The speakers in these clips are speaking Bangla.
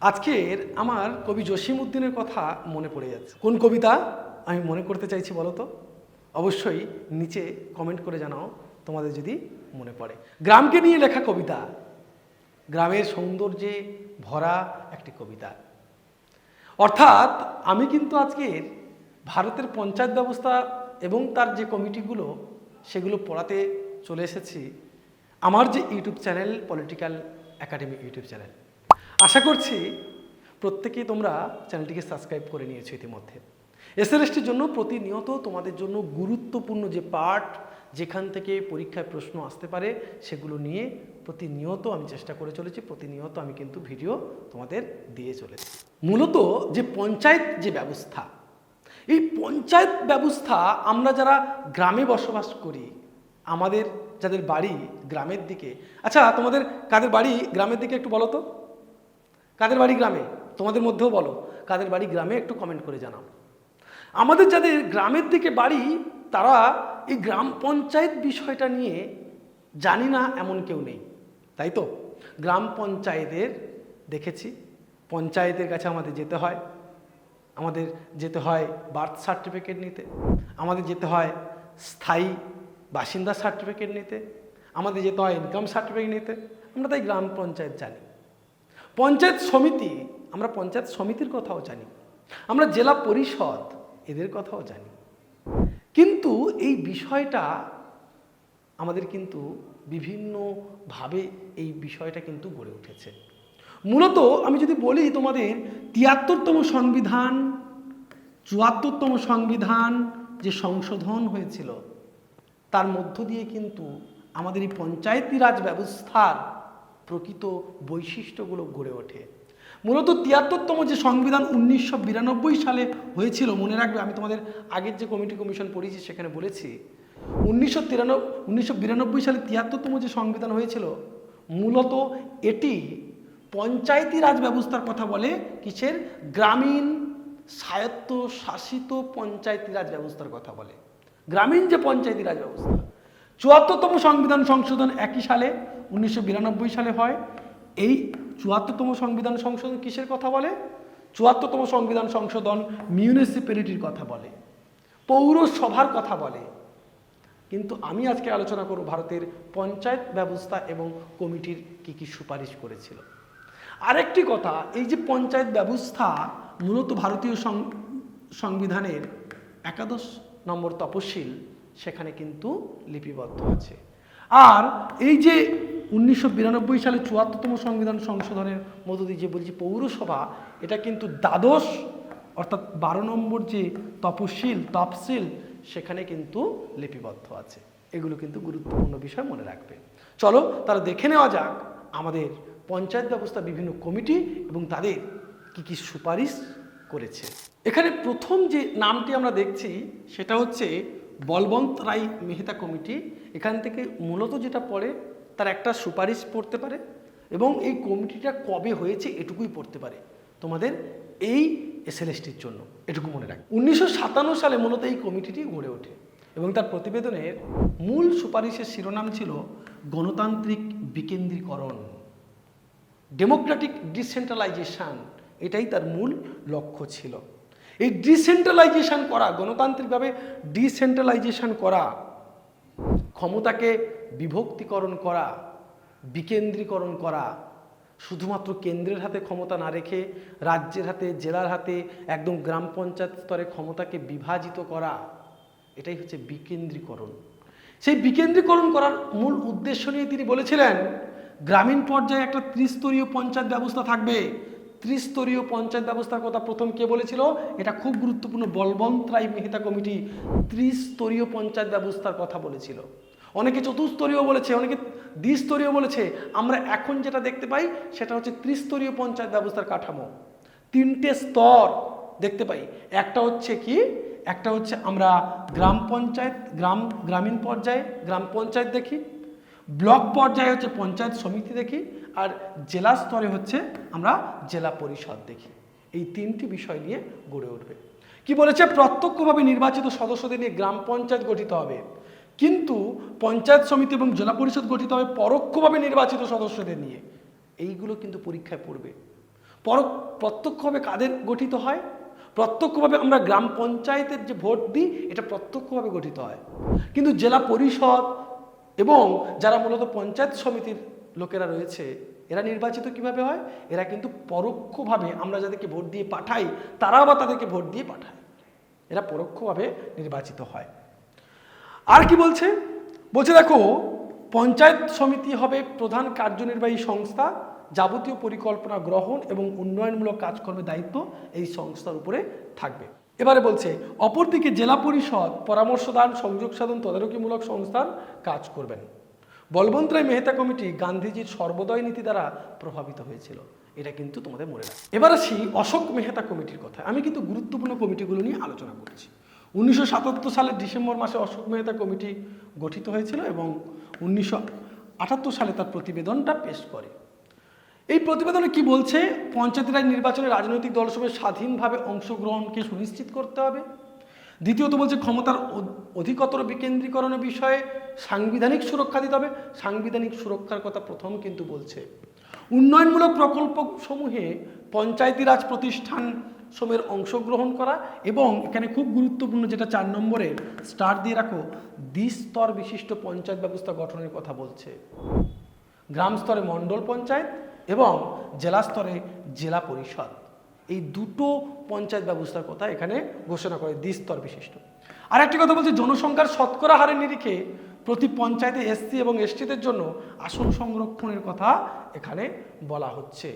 আজকের আমার কবি জসিম উদ্দিনের কথা মনে পড়ে যাচ্ছে। কোন কবিতা আমি মনে করতে চাইছি বলো তো? অবশ্যই নিচে কমেন্ট করে জানাও, তোমাদের যদি মনে পড়ে। গ্রামকে নিয়ে লেখা কবিতা। গ্রামের সৌন্দর্যে ভরা একটি কবিতা। অর্থাৎ আমি কিন্তু আজকের ভারতের পঞ্চায়েত ব্যবস্থা এবং তার যে কমিটিগুলো, সেগুলো পড়াতে চলে এসেছি। আমার যে YouTube channel political academy YouTube channel আশা করছি প্রত্যেকেই তোমরা চ্যানেলটিকে সাবস্ক্রাইব করে নিয়েছো ইতিমধ্যে। এসএলএসটির জন্য প্রতিনিয়ত তোমাদের জন্য গুরুত্বপূর্ণ যে পার্ট যেখান থেকে পরীক্ষায় প্রশ্ন আসতে পারে সেগুলো নিয়ে প্রতিনিয়ত আমি চেষ্টা করে চলেছি, প্রতিনিয়ত আমি কিন্তু ভিডিও তোমাদের দিয়ে চলেছি। মূলত যে পঞ্চায়েত যে ব্যবস্থা, এই পঞ্চায়েত ব্যবস্থা আমরা যারা গ্রামে বসবাস করি, আমাদের যাদের বাড়ি গ্রামের দিকে আচ্ছা তোমাদের কাদের বাড়ি গ্রামের দিকে একটু বলো তো? কাদের বাড়ি গ্রামে? তোমাদের মধ্যেও বলো। কাদের বাড়ি গ্রামে একটু কমেন্ট করে জানাও। আমাদের যাদের গ্রামের দিকে বাড়ি, তারা এই গ্রাম পঞ্চায়েত বিষয়টা নিয়ে জানি না এমন কেউ নেই। তাই তো? গ্রাম পঞ্চায়েতের দেখেছি। পঞ্চায়েতের কাছে আমাদের যেতে হয়। আমাদের যেতে হয় বার্থ সার্টিফিকেট নিতে। আমাদের যেতে হয় স্থায়ী বাসিন্দা সার্টিফিকেট নিতে। আমাদের যেতে হয় ইনকাম সার্টিফিকেট নিতে। আমরা তাই গ্রাম পঞ্চায়েত জানি। পঞ্চায়েত সমিতি, আমরা পঞ্চায়েত সমিতির কথাও জানি। আমরা জেলা পরিষদ, এদের কথাও জানি। কিন্তু এই বিষয়টা আমাদের কিন্তু বিভিন্নভাবে এই বিষয়টা কিন্তু গড়ে উঠেছে। মূলত আমি যদি বলি তোমাদের তিয়াত্তরতম সংবিধান, চুয়াত্তরতম সংবিধান যে সংশোধন হয়েছিল, তার মধ্য দিয়ে কিন্তু আমাদের এই পঞ্চায়েতি রাজ ব্যবস্থার প্রকৃত বৈশিষ্ট্যগুলো গড়ে ওঠে। মূলত তিয়াত্তরতম যে সংবিধান উনিশশো বিরানব্বই সালে হয়েছিল, মনে রাখবে, আমি তোমাদের আগের যে কমিটি কমিশন পড়িয়েছি সেখানে বলেছি, উনিশশো তিরানব্বই উনিশশো সালে তিয়াত্তরতম যে সংবিধান হয়েছিল, মূলত এটি পঞ্চায়েতি রাজ ব্যবস্থার কথা বলে কিসের? গ্রামীণ স্বায়ত্ত শাসিত পঞ্চায়েতি রাজ ব্যবস্থার কথা বলে। গ্রামীণ যে পঞ্চায়েতি রাজ ব্যবস্থা চুয়াত্তরতম সংবিধান সংশোধন একই সালে, উনিশশো বিরানব্বই সালে হয়। এই চুয়াত্তরতম সংবিধান সংশোধন কিসের কথা বলে? চুয়াত্তরতম সংবিধান সংশোধন মিউনিসিপ্যালিটির কথা বলে, পৌরসভার কথা বলে। কিন্তু আমি আজকে আলোচনা করব ভারতের পঞ্চায়েত ব্যবস্থা এবং কমিটির কি কি সুপারিশ করেছিল। আরেকটি কথা, এই যে পঞ্চায়েত ব্যবস্থা মূলত ভারতীয় সংবিধানের একাদশ নম্বর তপশিল সেখানে কিন্তু লিপিবদ্ধ আছে। আর এই যে উনিশশো বিরানব্বই সালে চুয়াত্তরতম সংবিধান সংশোধনের মধ্য দিয়ে যে বলছি পৌরসভা, এটা কিন্তু দ্বাদশ, অর্থাৎ বারো নম্বর যে তপশিল, তফসিল, সেখানে কিন্তু লিপিবদ্ধ আছে। এগুলো কিন্তু গুরুত্বপূর্ণ বিষয় মনে রাখবে। চলো তারা দেখে নেওয়া যাক আমাদের পঞ্চায়েত ব্যবস্থা বিভিন্ন কমিটি এবং তাদের কি কি সুপারিশ করেছে। এখানে প্রথম যে নামটি আমরা দেখছি, সেটা হচ্ছে বলবন্ত রায় মেহতা কমিটি এখান থেকে মূলত যেটা পড়ে, তার একটা সুপারিশ পড়তে পারে এবং এই কমিটিটা কবে হয়েছে এটুকুই পড়তে পারে। তোমাদের এই এসএলএসটির জন্য এটুকু মনে রাখ উনিশশো সাতান্ন সালে মূলত এই কমিটিটি গড়ে ওঠে এবং তার প্রতিবেদনের মূল সুপারিশের শিরোনাম ছিল গণতান্ত্রিক বিকেন্দ্রীকরণ ডেমোক্রেটিক ডিসেন্ট্রালাইজেশন। এটাই তার মূল লক্ষ্য ছিল। এই ডিসেন্ট্রালাইজেশন করা, গণতান্ত্রিকভাবে ডিসেন্ট্রালাইজেশন করা, ক্ষমতাকে বিভক্তিকরণ করা, বিকেন্দ্রীকরণ করা, শুধুমাত্র কেন্দ্রের হাতে ক্ষমতা না রেখে রাজ্যের হাতে, জেলার হাতে, একদম গ্রাম পঞ্চায়েত স্তরে ক্ষমতাকে বিভাজিত করা, এটাই হচ্ছে বিকেন্দ্রীকরণ। সেই বিকেন্দ্রীকরণ করার মূল উদ্দেশ্য নিয়ে তিনি বলেছিলেন, গ্রামীণ পর্যায়ে একটা ত্রিস্তরীয় পঞ্চায়েত ব্যবস্থা থাকবে ত্রিস্তরীয় পঞ্চায়েত ব্যবস্থার কথা প্রথম কে বলেছিল? এটা খুব গুরুত্বপূর্ণ বলবন্ত রায় মেহতা কমিটি ত্রিস্তরীয় পঞ্চায়েত ব্যবস্থার কথা বলেছিল। অনেকে চতুস্তরীয় বলেছে, অনেকে দ্বিস্তরীয় বলেছে। আমরা এখন যেটা দেখতে পাই, সেটা হচ্ছে ত্রিস্তরীয় পঞ্চায়েত ব্যবস্থার কাঠামো। তিনটে স্তর দেখতে পাই। একটা হচ্ছে কি? একটা হচ্ছে আমরা গ্রাম পঞ্চায়েত, গ্রাম, গ্রামীণ পর্যায়ে, গ্রাম পঞ্চায়েত দেখি। ব্লক পর্যায়ে হচ্ছে পঞ্চায়েত সমিতি দেখি আর জেলা স্তরে হচ্ছে আমরা জেলা পরিষদ দেখি। এই তিনটি বিষয় নিয়ে গড়ে উঠবে। কি বলেছে? প্রত্যক্ষভাবে নির্বাচিত সদস্যদের নিয়ে গ্রাম পঞ্চায়েত গঠিত হবে। কিন্তু পঞ্চায়েত সমিতি এবং জেলা পরিষদ গঠিত হবে পরোক্ষভাবে নির্বাচিত সদস্যদের নিয়ে। এইগুলো কিন্তু পরীক্ষায় পড়বে। পর, প্রত্যক্ষভাবে কাদের গঠিত হয়? প্রত্যক্ষভাবে আমরা গ্রাম পঞ্চায়েতের যে ভোট দিই, এটা প্রত্যক্ষভাবে গঠিত হয়। কিন্তু জেলা পরিষদ এবং যারা মূলত পঞ্চায়েত সমিতির লোকেরা রয়েছে, এরা নির্বাচিত কীভাবে হয়? এরা কিন্তু পরোক্ষভাবে আমরা যাদেরকে ভোট দিয়ে পাঠাই তারা আবার তাদেরকে ভোট দিয়ে পাঠায়। এরা পরোক্ষভাবে নির্বাচিত হয়। আর কি বলছে? বলছে দেখো, পঞ্চায়েত সমিতি হবে প্রধান কার্যনির্বাহী সংস্থা, যাবতীয় পরিকল্পনা গ্রহণ এবং উন্নয়নমূলক কাজকর্মের দায়িত্ব এই সংস্থার উপরে থাকবে। এবারে বলছে, অপরদিকে জেলা পরিষদ পরামর্শদান সংযোগ সাধন তদারকিমূলক সংস্থার কাজ করবেন। বলবন্ত রায় মেহতা কমিটি গান্ধীজির সর্বোদয় নীতি দ্বারা প্রভাবিত হয়েছিল। এটা কিন্তু তোমাদের মনে রাখ। এবার আসি অশোক মেহতা কমিটির কথা আমি কিন্তু গুরুত্বপূর্ণ কমিটিগুলো নিয়ে আলোচনা করছি। উনিশশো সাতাত্তর সালের ডিসেম্বর মাসে অশোক মেহতা কমিটি গঠিত হয়েছিল এবং উনিশশো আটাত্তর সালে তার প্রতিবেদনটা পেশ করে। এই প্রতিবেদনে কি বলছে? পঞ্চায়েত রাজ নির্বাচনে রাজনৈতিক দলসমূহের স্বাধীনভাবে অংশগ্রহণকে সুনিশ্চিত করতে হবে। দ্বিতীয়ত বলছে, ক্ষমতার অধিকতর বিকেন্দ্রীকরণের বিষয়ে সাংবিধানিক সুরক্ষা দিতে হবে। সাংবিধানিক সুরক্ষার কথা প্রথম কিন্তু বলছে। উন্নয়নমূলক প্রকল্প সমূহে পঞ্চায়েতি রাজ প্রতিষ্ঠান সমূহের অংশগ্রহণ করা এবং এখানে খুব গুরুত্বপূর্ণ যেটা চার নম্বরে, স্টার দিয়ে রাখো, দ্বিস্তর বিশিষ্ট পঞ্চায়েত ব্যবস্থা গঠনের কথা বলছে। গ্রাম স্তরে মণ্ডল পঞ্চায়েত এবং জেলা স্তরে জেলা পরিষদ। এই দুটো পঞ্চায়েত ব্যবস্থার কথা এখানে ঘোষণা করে দ্বিস্তর বিশিষ্ট। আর একটি কথা বলছে, জনসংখ্যার শতকরা হারের নিরিখে প্রতি পঞ্চায়েতে এসসি এবং এসটিদের জন্য আসন সংরক্ষণের কথা এখানে বলা হচ্ছে।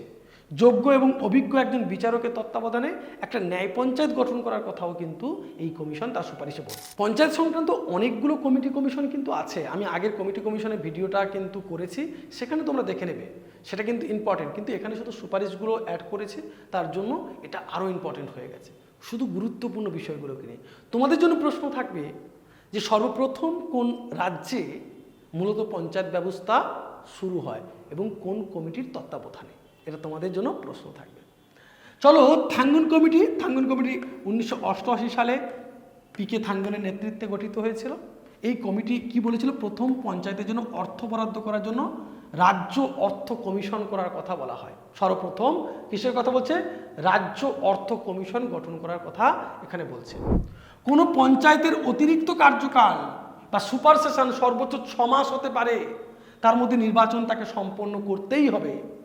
যোগ্য এবং অভিজ্ঞ একজন বিচারকের তত্ত্বাবধানে একটা ন্যায় পঞ্চায়েত গঠন করার কথাও কিন্তু এই কমিশন তার সুপারিশে বলে পঞ্চায়েত সংক্রান্ত অনেকগুলো কমিটি কমিশন কিন্তু আছে। আমি আগের কমিটি কমিশনের ভিডিওটা কিন্তু করেছি, সেখানে তোমরা দেখে নেবে। সেটা কিন্তু ইম্পর্টেন্ট কিন্তু এখানে শুধু সুপারিশগুলো অ্যাড করেছে, তার জন্য এটা আরও ইম্পর্টেন্ট হয়ে গেছে। শুধু গুরুত্বপূর্ণ বিষয়গুলোকে নিয়ে। তোমাদের জন্য প্রশ্ন থাকবে যে সর্বপ্রথম কোন রাজ্যে মূলত পঞ্চায়েত ব্যবস্থা শুরু হয় এবং কোন কমিটির তত্ত্বাবধানে? এটা তোমাদের জন্য প্রশ্ন থাকবে। চলো, থাঙ্গন কমিটি থাঙ্গন কমিটি উনিশশো অষ্টআশি সালে পি কে থাঙ্গনের নেতৃত্বে গঠিত হয়েছিল। এই কমিটি কি বলেছিল? প্রথম পঞ্চায়েতের জন্য অর্থ বরাদ্দ করার জন্য রাজ্য অর্থ কমিশন করার কথা বলা হয়। সর্বপ্রথম কিসের কথা বলছে? রাজ্য অর্থ কমিশন গঠন করার কথা এখানে বলছে। কোনো পঞ্চায়েতের অতিরিক্ত কার্যকাল বা সুপার সেশন সর্বোচ্চ ছ মাস হতে পারে। তার মধ্যে নির্বাচন তাকে সম্পন্ন করতেই হবে।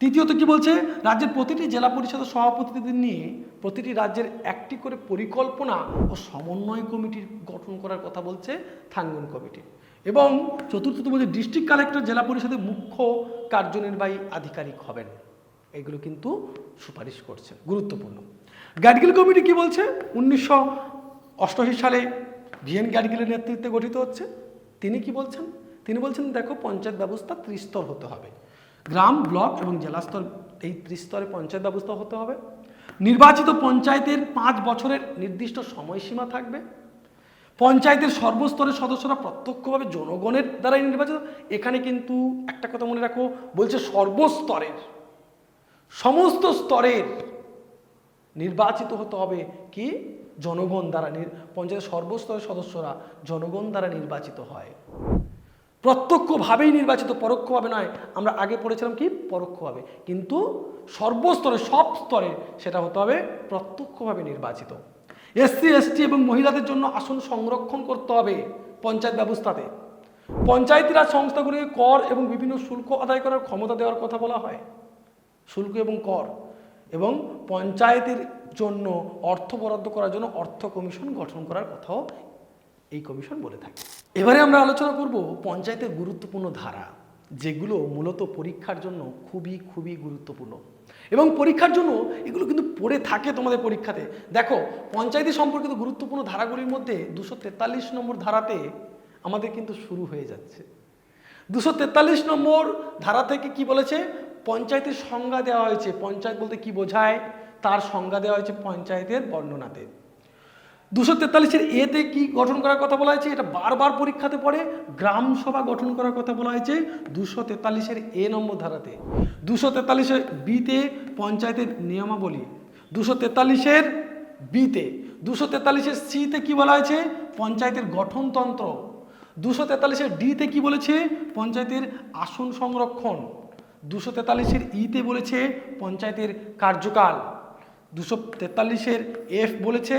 তৃতীয়ত কি বলছে? রাজ্যের প্রতিটি জেলা পরিষদের সভাপতিদের নিয়ে প্রতিটি রাজ্যের একটি করে পরিকল্পনা ও সমন্বয় কমিটির গঠন করার কথা বলছে থাঙ্গন কমিটি। এবং চতুর্থত বলছে, ডিস্ট্রিক্ট কালেক্টর জেলা পরিষদের মুখ্য কার্যনির্বাহী আধিকারিক হবেন। এগুলো কিন্তু সুপারিশ করছে, গুরুত্বপূর্ণ। গ্যাডগিল কমিটি কি বলছে? উনিশশো অষ্টআশি সালে ভিএন গ্যাডগিলের নেতৃত্বে গঠিত হচ্ছে। তিনি কি বলছেন? তিনি বলছেন, দেখো, পঞ্চায়েত ব্যবস্থা ত্রিস্তর হতে হবে। গ্রাম, ব্লক এবং জেলা স্তর এই ত্রিস্তরে পঞ্চায়েত ব্যবস্থা হতে হবে। নির্বাচিত পঞ্চায়েতের পাঁচ বছরের নির্দিষ্ট সময়সীমা থাকবে। পঞ্চায়েতের সর্বস্তরের সদস্যরা প্রত্যক্ষভাবে জনগণের দ্বারাই নির্বাচিত। এখানে কিন্তু একটা কথা মনে রাখো, বলছে সর্বস্তরের, সমস্ত স্তরের নির্বাচিত হতে হবে কি? জনগণ দ্বারা পঞ্চায়েতের সর্বস্তরের সদস্যরা জনগণ দ্বারা নির্বাচিত হয়। প্রত্যক্ষভাবেই নির্বাচিত পরোক্ষভাবে নয়। আমরা আগে পড়েছিলাম কি? পরোক্ষভাবে। কিন্তু সর্বস্তরে, সব স্তরে সেটা হতে হবে প্রত্যক্ষভাবে নির্বাচিত। এসসি, এসটি এবং মহিলাদের জন্য আসন সংরক্ষণ করতে হবে পঞ্চায়েত ব্যবস্থাতে। পঞ্চায়েতি রাজ সংস্থাগুলিকে কর এবং বিভিন্ন শুল্ক আদায় করার ক্ষমতা দেওয়ার কথা বলা হয়। শুল্ক এবং কর। এবং পঞ্চায়েতের জন্য অর্থ বরাদ্দ করার জন্য অর্থ কমিশন গঠন করার কথাও এই কমিশন বলে থাকে। এবারে আমরা আলোচনা করব পঞ্চায়েতের গুরুত্বপূর্ণ ধারা, যেগুলো মূলত পরীক্ষার জন্য খুবই খুবই গুরুত্বপূর্ণ। এবং পরীক্ষার জন্য এগুলো কিন্তু পড়ে থাকে তোমাদের পরীক্ষাতে। দেখো, পঞ্চায়েতি সম্পর্কিত গুরুত্বপূর্ণ ধারাগুলির মধ্যে দুশো তেতাল্লিশ নম্বর ধারাতে আমাদের কিন্তু শুরু হয়ে যাচ্ছে। দুশো তেতাল্লিশ নম্বর ধারা থেকে কি বলেছে? পঞ্চায়েতের সংজ্ঞা দেওয়া হয়েছে। পঞ্চায়েত বলতে কি বোঝায়? তার সংজ্ঞা দেওয়া হয়েছে পঞ্চায়েতের বর্ণনাতে। দুশো তেতাল্লিশের এতে কি গঠন করার কথা বলা হয়েছে? এটা বারবার পরীক্ষাতে পড়ে, গ্রাম সভা গঠন করার কথা বলা হয়েছে দুশো তেতাল্লিশের এ নম্বর ধারাতে। দুশো তেতাল্লিশের বিতে পঞ্চায়েতের নিয়মাবলী। দুশো তেতাল্লিশের বিতে। দুশো তেতাল্লিশের সিতে কি বলা হয়েছে? পঞ্চায়েতের গঠনতন্ত্র। দুশো তেতাল্লিশের ডিতে কি বলেছে? পঞ্চায়েতের আসন সংরক্ষণ। দুশো তেতাল্লিশের ইতে বলেছে পঞ্চায়েতের কার্যকাল। দুশো তেতাল্লিশের এফ বলেছে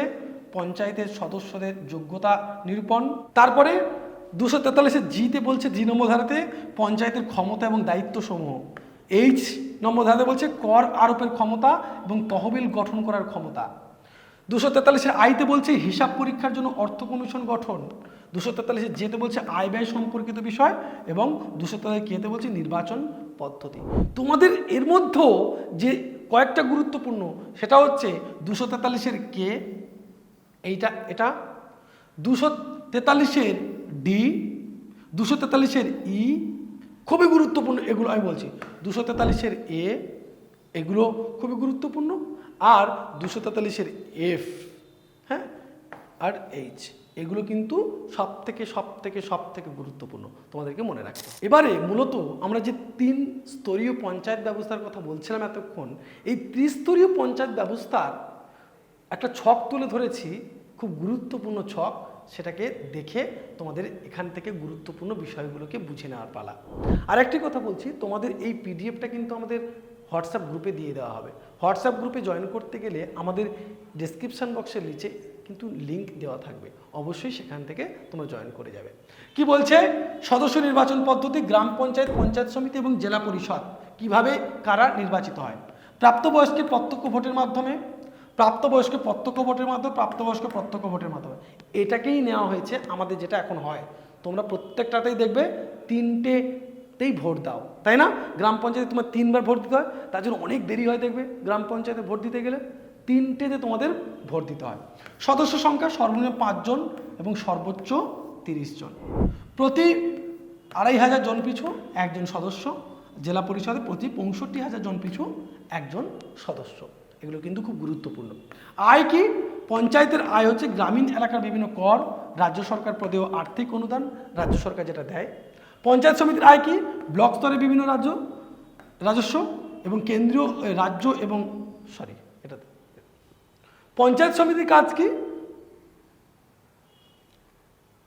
পঞ্চায়েতের সদস্যদের যোগ্যতা নিরূপণ। তারপরে দুশো তেতাল্লিশের জিতে বলছে জি নম্বর ধারাতে পঞ্চায়েতের ক্ষমতা এবং দায়িত্ব সমূহ এইচ নম্বর ধারাতে বলছে কর আরোপের ক্ষমতা এবং তহবিল গঠন করার ক্ষমতা। দুশো তেতাল্লিশের আইতে বলছে হিসাব পরীক্ষার জন্য অর্থ কমিশন গঠন। দুশো তেতাল্লিশের যেতে বলছে আয় ব্যয় সম্পর্কিত বিষয় এবং দুশো তেতাল্লিশ কেতে বলছে নির্বাচন পদ্ধতি। তোমাদের এর মধ্যেও যে কয়েকটা গুরুত্বপূর্ণ সেটা হচ্ছে দুশো তেতাল্লিশের কে এইটা, এটা? দুশো তেতাল্লিশের ডি দুশো তেতাল্লিশের ই খুবই গুরুত্বপূর্ণ, এগুলো আমি বলছি। দুশো তেতাল্লিশের এ এগুলো খুবই গুরুত্বপূর্ণ। আর দুশো তেতাল্লিশের এফ হ্যাঁ? আর এইচ এগুলো কিন্তু সব থেকে সব থেকে সব থেকে গুরুত্বপূর্ণ, তোমাদেরকে মনে রাখতে। এবারে মূলত আমরা যে তিন স্তরীয় পঞ্চায়েত ব্যবস্থার কথা বলছিলাম এতক্ষণ, এই ত্রিস্তরীয় পঞ্চায়েত ব্যবস্থার একটা ছক তুলে ধরেছি, খুব গুরুত্বপূর্ণ ছক, সেটাকে দেখে তোমাদের এখান থেকে গুরুত্বপূর্ণ বিষয়গুলোকে বুঝে নেওয়ার পালা। আর একটি কথা বলছি, তোমাদের এই পিডিএফটা কিন্তু আমাদের হোয়াটসঅ্যাপ গ্রুপে দিয়ে দেওয়া হবে। হোয়াটসঅ্যাপ গ্রুপে জয়েন করতে গেলে আমাদের ডেসক্রিপশন বক্সের নিচে কিন্তু লিঙ্ক দেওয়া থাকবে। অবশ্যই সেখান থেকে তোমরা জয়েন করে যাবে। কি বলছে? সদস্য নির্বাচন পদ্ধতি, গ্রাম পঞ্চায়েত পঞ্চায়েত সমিতি এবং জেলা পরিষদ। কীভাবে কারা নির্বাচিত হয়? প্রাপ্তবয়স্কের প্রত্যক্ষ ভোটের মাধ্যমে প্রাপ্তবয়স্ক প্রত্যক্ষ ভোটের মাধ্যমে, প্রাপ্তবয়স্ক প্রত্যক্ষ ভোটের মাধ্যমে। এটাকেই নেওয়া হয়েছে আমাদের যেটা এখন হয়। তোমরা প্রত্যেকটাতেই দেখবে তিনটেতেই ভোট দাও, তাই না? গ্রাম পঞ্চায়েতে তোমার তিনবার ভোট দিতে হয়, তার জন্য অনেক দেরি হয় দেখবে। গ্রাম পঞ্চায়েতে ভোট দিতে গেলে তিনটেতে তোমাদের ভোট দিতে হয়। সদস্য সংখ্যা সর্বনিম্ন পাঁচজন এবং সর্বোচ্চ তিরিশ জন। প্রতি আড়াই হাজার জন পিছু একজন সদস্য, জেলা পরিষদে প্রতি পঁয়ষট্টি হাজার জন পিছু একজন সদস্য। এগুলো কিন্তু খুব গুরুত্বপূর্ণ। আয় কি? পঞ্চায়েতের আয় হচ্ছে গ্রামীণ এলাকার বিভিন্ন কর, রাজ্য সরকার প্রদেয় আর্থিক অনুদান, রাজ্য সরকার যেটা দেয়। পঞ্চায়েত সমিতির আয় কি? ব্লক স্তরে বিভিন্ন রাজ্য, রাজস্ব এবং কেন্দ্রীয় রাজ্য এবং সরি এটা পঞ্চায়েত সমিতির কাজ কি?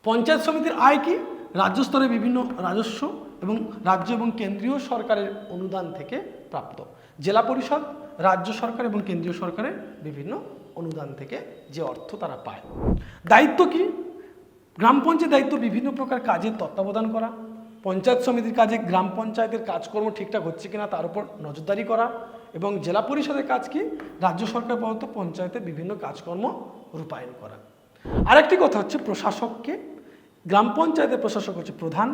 পঞ্চায়েত সমিতির আয় কি? রাজ্য স্তরে বিভিন্ন রাজস্ব এবং রাজ্য এবং কেন্দ্রীয় সরকারের অনুদান থেকে প্রাপ্ত। জেলা পরিষদ রাজ্য সরকার এবং কেন্দ্রীয় সরকারের বিভিন্ন অনুদান থেকে যে অর্থ তারা পায়। দায়িত্ব কি? গ্রাম পঞ্চায়েত দায়িত্ব বিভিন্ন প্রকার কাজের তত্ত্বাবধান করা, পঞ্চায়েত সমিতির কাজে গ্রাম পঞ্চায়েতের কাজকর্ম ঠিকঠাক হচ্ছে কিনা তার উপর নজরদারি করা এবং জেলা পরিষদের কাজ কি? রাজ্য সরকার প্রদত্ত পঞ্চায়েতের বিভিন্ন কাজকর্ম রূপায়ণ করা। আরেকটি কথা হচ্ছে প্রশাসককে, গ্রাম পঞ্চায়েতের প্রশাসক হচ্ছে প্রধান,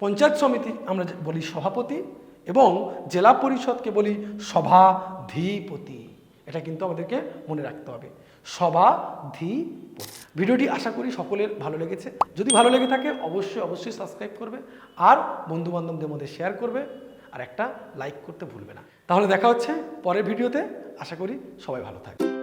পঞ্চায়েত সমিতি আমরা বলি সভাপতি এবং জেলা পরিষদকে বলি সভাধিপতি। এটা কিন্তু আমাদেরকে মনে রাখতে হবে। সভাধিপতি। ভিডিওটি আশা করি সকলের ভালো লেগেছে। যদি ভালো লেগে থাকে, অবশ্যই অবশ্যই সাবস্ক্রাইব করবে আর বন্ধুবান্ধবদের মধ্যে শেয়ার করবে আর একটা লাইক করতে ভুলবে না। তাহলে দেখা হচ্ছে পরের ভিডিওতে। আশা করি সবাই ভালো থাকবে।